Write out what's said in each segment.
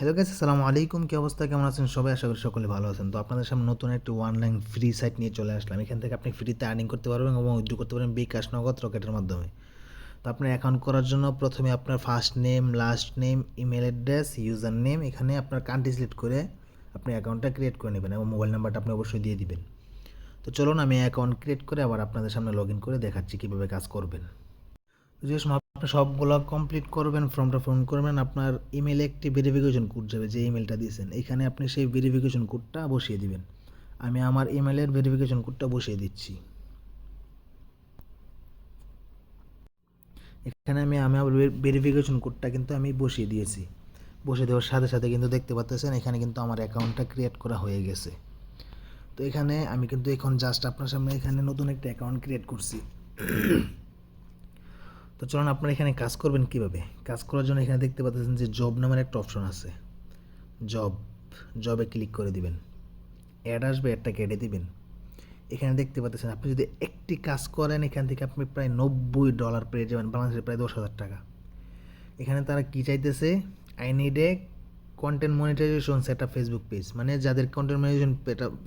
Hello guys আসসালামু আলাইকুম। কি অবস্থা? কেমন আছেন সবাই? আশা করি সকলে ভালো আছেন। তো আপনাদের সামনে নতুন একটি অনলাইন ফ্রি সাইট নিয়ে চলে আসলাম। এখান থেকে আপনি ফ্রিতে আর্নিং করতে পারবেন এবং উইথড্র করতে পারবেন বিকাশ নগদ রকেটের মাধ্যমে। তো আপনার অ্যাকাউন্ট করার জন্য প্রথমে আপনার first name last name email address user name এখানে আপনার কান্ট্রি সিলেক্ট করে আপনি অ্যাকাউন্টটা ক্রিয়েট করে নেবেন এবং মোবাইল নাম্বারটা আপনি অবশ্যই দিয়ে দিবেন। তো চলুন আমি অ্যাকাউন্ট ক্রিয়েট করে আবার আপনাদের সামনে লগ ইন করে দেখাচ্ছি কীভাবে কাজ করবেন। যে সবগুলো কমপ্লিট করবেন ফর্মটা ফোন করবেন, আপনার ইমেলে একটি ভেরিফিকেশন কোড যাবে, যে ইমেলটা দিয়েছেন। এখানে আপনি সেই ভেরিফিকেশন কোডটা বসিয়ে দিবেন। আমি আমার ইমেলের ভেরিফিকেশন কোডটা বসিয়ে দিচ্ছি। এখানে আমি আমার ভেরিফিকেশন কোডটা কিন্তু আমি বসিয়ে দিয়েছি। বসিয়ে দেওয়ার সাথে সাথে কিন্তু দেখতে পাচ্ছেন এখানে কিন্তু আমার অ্যাকাউন্টটা ক্রিয়েট করা হয়ে গেছে। তো এখানে আমি কিন্তু এখন জাস্ট আপনার সামনে এখানে নতুন একটা অ্যাকাউন্ট ক্রিয়েট করছি। তো চলুন, আপনারা এখানে কাজ করবেন কীভাবে? কাজ করার জন্য এখানে দেখতে পাচ্ছেন যে জব নামের একটা অপশন আছে। জব জবে ক্লিক করে দিবেন। অ্যাড আসবে অ্যাডটা কেটে দিবেন। এখানে দেখতে পাচ্ছেন, আপনি যদি একটি কাজ করেন, এখান থেকে আপনি প্রায় নব্বই ডলার পেয়ে যাবেন, বাংলাদেশের প্রায় দশ হাজার টাকা। এখানে তারা কী চাইতেছে? I need a content monetization set up Facebook page মানে যাদের content monetization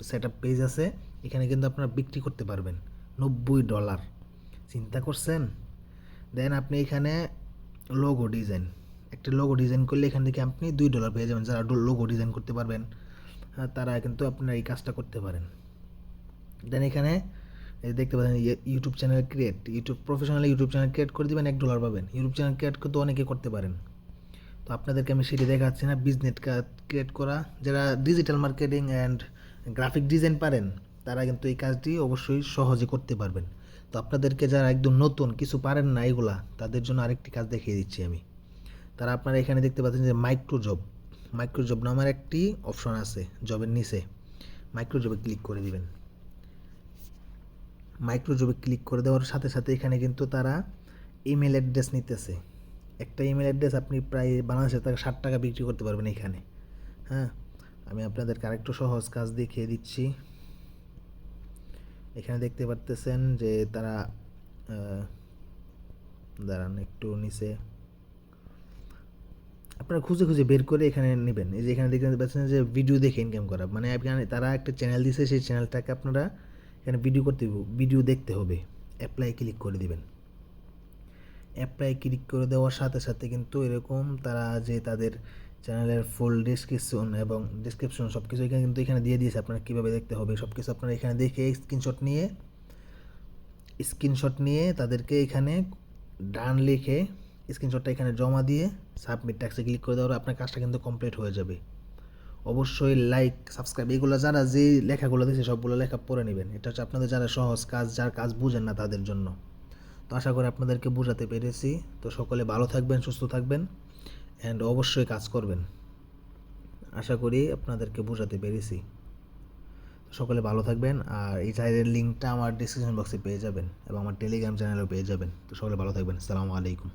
set up page আছে, এখানে কিন্তু আপনারা বিক্রি করতে পারবেন। নব্বই ডলার চিন্তা করছেন? দেন আপনি এখানে লোগো ডিজাইন একটা লোগো ডিজাইন করলে এখান থেকে আপনি দুই ডলার পেয়ে যাবেন। যারা লোগো ডিজাইন করতে পারবেন তারা কিন্তু আপনার এই কাজটা করতে পারেন। দেন এখানে দেখতে পাচ্ছেন YouTube channel create YouTube professional YouTube channel create করে দিবেন, এক ডলার পাবেন। ইউটিউব চ্যানেল ক্রিয়েট করতে অনেকে করতে পারেন। তো আপনাদেরকে আমি সেটি দেখাচ্ছি না। বিজনেস ক্রিয়েট করা। যারা digital marketing and graphic design পারেন, তারা কিন্তু এই কাজটি অবশ্যই সহজে করতে পারবেন। তো আপনাদেরকে যারা একদম নতুন, কিছু পারেন না এগুলা, তাদের জন্য আরেকটি কাজ দেখিয়ে দিচ্ছি আমি। তারা আপনারা এখানে দেখতে পাচ্ছেন যে মাইক্রো জব মাইক্রো জব নামের একটি অপশন আছে জবের নিচে। মাইক্রো জবে ক্লিক করে দিবেন। মাইক্রো জবে ক্লিক করে দেওয়ার সাথে সাথে এখানে কিন্তু তারা ইমেল অ্যাড্রেস নিতেছে। একটা ইমেল অ্যাড্রেস আপনি প্রায় বাংলাদেশের তাকে ষাট টাকা বিক্রি করতে পারবেন এখানে। হ্যাঁ আমি আপনাদেরকে আরেকটু সহজ কাজ দেখিয়ে দিচ্ছি। এখানে দেখতে পারতেছেন যে তারা দাঁড়ান একটু নিচে। আপনারা খুঁজে খুঁজে বের করে এখানে নেবেন। এই যে এখানে দেখতে পাচ্ছেন যে ভিডিও দেখে ইনকাম করা। মানে এখানে তারা একটা চ্যানেল দিছে, সেই চ্যানেলটাকে আপনারা এখানে ভিডিও করতে ভিডিও দেখতে হবে। অ্যাপ্লাই ক্লিক করে দিবেন। অ্যাপ্লাই ক্লিক করে দেওয়ার সাথে সাথে কিন্তু এরকম তারা যে তাদের চ্যানেলের ফুল ডিসক্রিপশন এবং ডিসক্রিপশন সব কিছু এখানে কিন্তু এখানে দিয়ে দিয়েছে। আপনারা কীভাবে দেখতে হবে সব কিছু আপনারা এখানে দেখে স্ক্রিনশট নিয়ে স্ক্রিনশট নিয়ে তাদেরকে এখানে ডান লিখে স্ক্রিনশটটা এখানে জমা দিয়ে সাবমিট ট্যাক্সে ক্লিক করে দেওয়ার আপনার কাজটা কিন্তু কমপ্লিট হয়ে যাবে। অবশ্যই লাইক সাবস্ক্রাইব এগুলো যারা যে লেখাগুলো দিয়েছে সবগুলো লেখা পড়ে নেবেন। এটা হচ্ছে আপনাদের যারা সহজ কাজ, যার কাজ বুঝেন না তাদের জন্য। তো আশা করি আপনাদেরকে বোঝাতে পেরেছি। তো সকলে ভালো থাকবেন, সুস্থ থাকবেন। অ্যান্ড অবশ্যই কাজ করবেন। আশা করি আপনাদেরকে বোঝাতে পেরেছি। সকলে ভালো থাকবেন আর এই সাইডের লিঙ্কটা আমার ডিসক্রিপশন বক্সে পেয়ে যাবেন এবং আমার টেলিগ্রাম চ্যানেলেও পেয়ে যাবেন। তো সকলে ভালো থাকবেন। আসসালামু আলাইকুম।